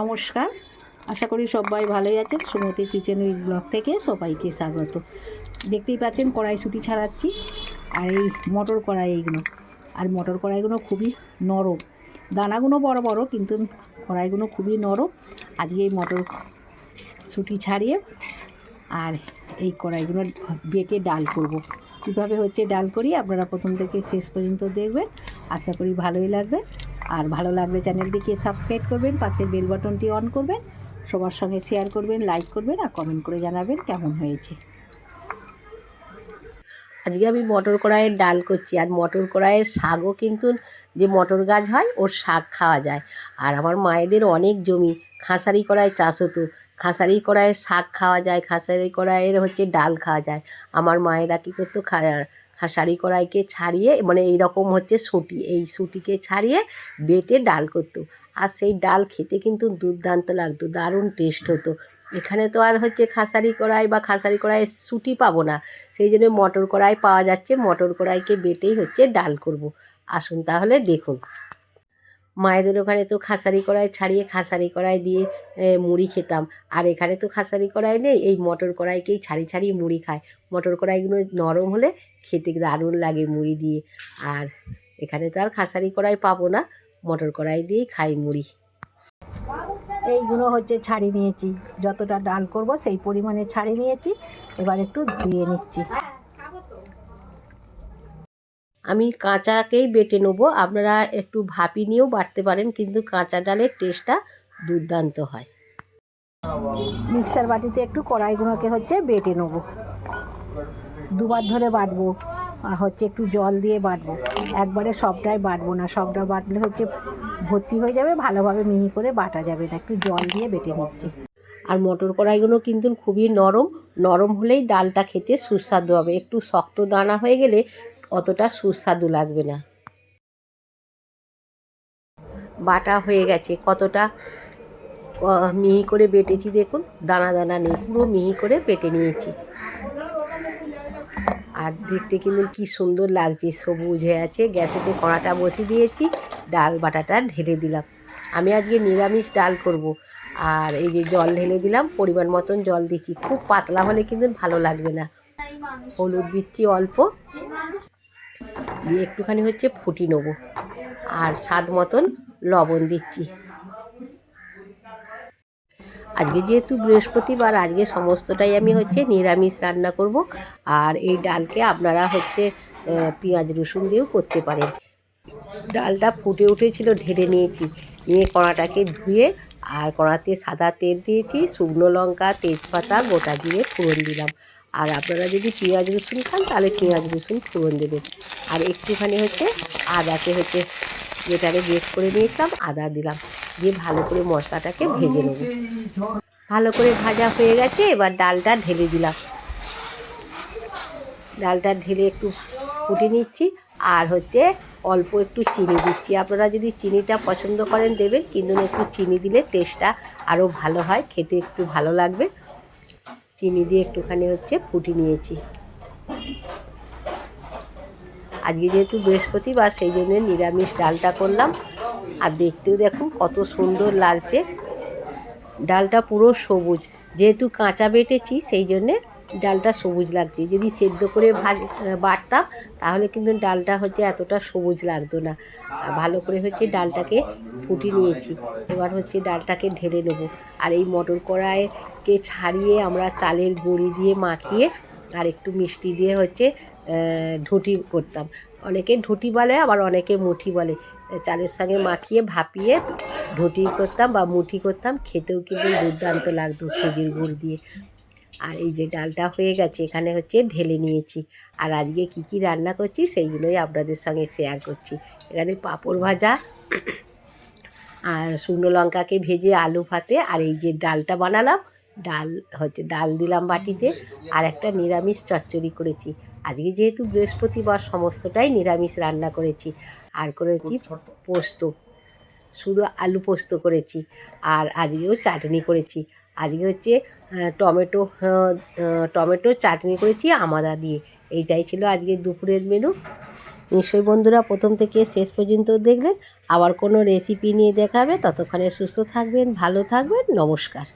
নমস্কার। আশা করি সবাই ভালোই আছেন। সুমতি কিচেন উইথ ব্লগ থেকে সবাইকে স্বাগত। দেখতেই পাচ্ছেন, কড়াইশুঁটি ছাড়াচ্ছি। আর এই মটর কড়াই এইগুলো আর মটর কড়াইগুলো খুবই নরম। দানাগুলো বড় বড়, কিন্তু কড়াইগুলো খুবই নরম। আজকে এই মটর শুটি ছাড়িয়ে আর এই কড়াইগুলো বেটে ডাল করব। কীভাবে হচ্ছে ডাল করি আপনারা প্রথম থেকে শেষ পর্যন্ত দেখবেন। আশা করি ভালোই লাগবে। আর ভালো লাগলে চ্যানেলটিকে সাবস্ক্রাইব করবেন, পাশের বেল বাটনটি অন করবেন, সবার সঙ্গে শেয়ার করবেন, লাইক করবেন আর কমেন্ট করে জানাবেন কেমন হয়েছে। আজকে আমি মটর কড়াইয়ের ডাল করছি, আর মটর কড়াইয়ের শাকও কিন্তু যে মটর গাছ হয়, ওর শাক খাওয়া যায়। আর আমার মায়েদের অনেক জমি, খাঁসারি কড়াই চাষ হতো, খাঁসারি কড়াইয়ের শাক খাওয়া যায়, খাঁসারি কড়াইয়ের হচ্ছে ডাল খাওয়া যায়। আমার মায়েরা কী করতো, খা- খাঁসারি কড়াইকে ছাড়িয়ে মানে এই রকম হচ্ছে সুটি এই সুটিকে ছাড়িয়ে বেটে ডাল করতো। আর সেই ডাল খেতে কিন্তু দুর্দান্ত লাগতো, দারুণ টেস্ট হতো। এখানে তো আর হচ্ছে খাসারি কড়াই বা খাসারি কড়াইয়ের সুটি পাবো না। সেই জন্য মটর কড়াই পাওয়া যাচ্ছে, মটর কড়াইকে বেটেই হচ্ছে ডাল করব। আসুন তাহলে দেখুন। মায়েদের ওখানে তো খাসারি কড়াই ছাড়িয়ে খাসারি কড়াই দিয়ে মুড়ি খেতাম। আর এখানে তো খাসারি কড়াই নেই, এই মটর কড়াইকেই ছাড়ি ছাড়িয়ে মুড়ি খায়। মটর কড়াইগুলো নরম হলে খেতে দারুণ লাগে মুড়ি দিয়ে। আর এখানে তো আর খাসারি কড়াই পাবো না, মটর কড়াই দিয়েই খাই মুড়ি। এইগুলো হচ্ছে ছাড়ি নিয়েছি। যতটা ডাল করব সেই পরিমাণে ছাড়ি নিয়েছি। এবার একটু ধুয়ে নিচ্ছি। আমি কাঁচাকেই বেটে নেব। আপনারা একটু ভাপি নিয়েও বাটতে পারেন কিন্তু কাঁচা ডালের টেস্টটা দুর্দান্ত হয়। মিক্সার বাটিতে একটু কড়াইগুলোকে হচ্ছে বেটে নেব। দুবার ধরে বাটবো আর হচ্ছে একটু জল দিয়ে বাটবো। একবারে সবটাই বাটবো না সবটা বাটলে হচ্ছে ভর্তি হয়ে যাবে ভালোভাবে মিহি করে বাটা যাবে না একটু জল দিয়ে বেটে নিচ্ছি। আর মটর কড়াইগুলো কিন্তু খুবই নরম নরম হলেই ডালটা খেতে সুস্বাদু হবে। একটু শক্ত দানা হয়ে গেলে অতটা সুস্বাদু লাগবে না। বাটা হয়ে গেছে। কতটা মিহি করে বেটেছি দেখুন। দানা দানা নেই, পুরো মিহি করে বেটে নিয়েছি। আর দেখতে কিন্তু কি সুন্দর লাগছে। সবুজ হয়ে আছে। গ্যাসেতে কড়াটা বসিয়ে দিয়েছি। ডাল বাটাটা ঢেলে দিলাম। আমি আজকে নিরামিষ ডাল করব। আর এই যে জল ঢেলে দিলাম, পরিমাণ মতন জল দিচ্ছি। খুব পাতলা হলে কিন্তু ভালো লাগবে না। হলুদ দিচ্ছি অল্প। দিয়ে একটুখানি হচ্ছে ফুটি নেব। আর স্বাদ মতন লবণ দিচ্ছি। আজকে যেহেতু বৃহস্পতিবার, আজকে সমস্তটাই আমি হচ্ছে নিরামিষ রান্না করব। আর এই ডালকে আপনারা হচ্ছে পেঁয়াজ রসুন দিয়েও করতে পারেন। ডালটা ফুটে উঠেছিল, ঢেলে নিয়েছি। নিয়ে কড়াটাকে ধুয়ে আর কড়াতে সাদা তেল দিয়েছি, শুকনো লঙ্কা, তেজপাতা, গোটা দিয়ে ফোড়ন দিলাম। আর আপনারা যদি পেঁয়াজ রসুন খান, তাহলে পেঁয়াজ রসুন ফোড়ন দেবেন। আর একটুখানি হচ্ছে আদাকে হচ্ছে যেটাকে বেশ করে নিয়েছিলাম, আদা দিলাম। দিয়ে ভালো করে মশলাটাকে ভেজে নেব। ভালো করে ভাজা হয়ে গেছে, এবার ডালটা ঢেলে দিলাম। ডালটা ঢেলে একটু ফুটে নিচ্ছি, আর হচ্ছে অল্প একটু চিনি দিচ্ছি। আপনারা যদি চিনিটা পছন্দ করেন দেবেন, কিন্তু একটু চিনি দিলে টেস্টটা আরও ভালো হয়, খেতে একটু ভালো লাগবে। চিনি দিয়ে একটুখানি হচ্ছে ফুটি নিয়েছি। আজকে যেহেতু বৃহস্পতিবার, সেই জন্য নিরামিষ ডালটা করলাম। আর দেখতেও দেখুন কত সুন্দর লাগছে। ডালটা পুরো সবুজ। যেহেতু কাঁচা বেটেছি, সেই জন্যে ডালটা সবুজ লাগছে। যদি সেদ্ধ করে ভাজ, বাটতাম, তাহলে কিন্তু ডালটা হচ্ছে এতটা সবুজ লাগতো না। আর ভালো করে হচ্ছে ডালটাকে ফুটি নিয়েছি। এবার হচ্ছে ডালটাকে ঢেলে নেব। আর এই মটর কড়াইকে ছাড়িয়ে আমরা চালের গুঁড়ি দিয়ে মাখিয়ে আর একটু মিষ্টি দিয়ে হচ্ছে ঢুটি করতাম। অনেকে ঢুটি বলে, আবার অনেকে মুঠি বলে। চালের সঙ্গে মাখিয়ে, ভাপিয়ে ঢুটি করতাম বা মুঠি করতাম, খেতেও কিন্তু দুর্দান্ত লাগতো খেজুর গুড় দিয়ে। আর এই যে ডালটা হয়ে গেছে এখানে হচ্ছে ঢেলে নিয়েছি। আর আজকে কি কি রান্না করছি সেইগুলোই আপনাদের সঙ্গে শেয়ার করছি। এখানে পাঁপড় ভাজা আর শুকনো লঙ্কাকে ভেজে আলু ভাতে আর এই যে ডালটা বানালাম ডাল হচ্ছে ডাল দিলাম বাটিতে আর একটা নিরামিষ চচ্চড়ি করেছি। আজকে যেহেতু বৃহস্পতিবার সমস্তটাই নিরামিষ রান্না করেছি আর করেছি পোস্ত। শুধু আলু পোস্ত করেছি আর আজকেও চাটনি করেছি। আজকে হচ্ছে টমেটো টমেটো চাটনি করেছি, আমাদা দিয়ে। এইটাই ছিল আজকে দুপুরের মেনু নিশ্চয়ই বন্ধুরা প্রথম থেকে শেষ পর্যন্ত দেখবেন আবার কোনো রেসিপি নিয়ে দেখাবে। ততক্ষণে সুস্থ থাকবেন, ভালো থাকবেন। নমস্কার।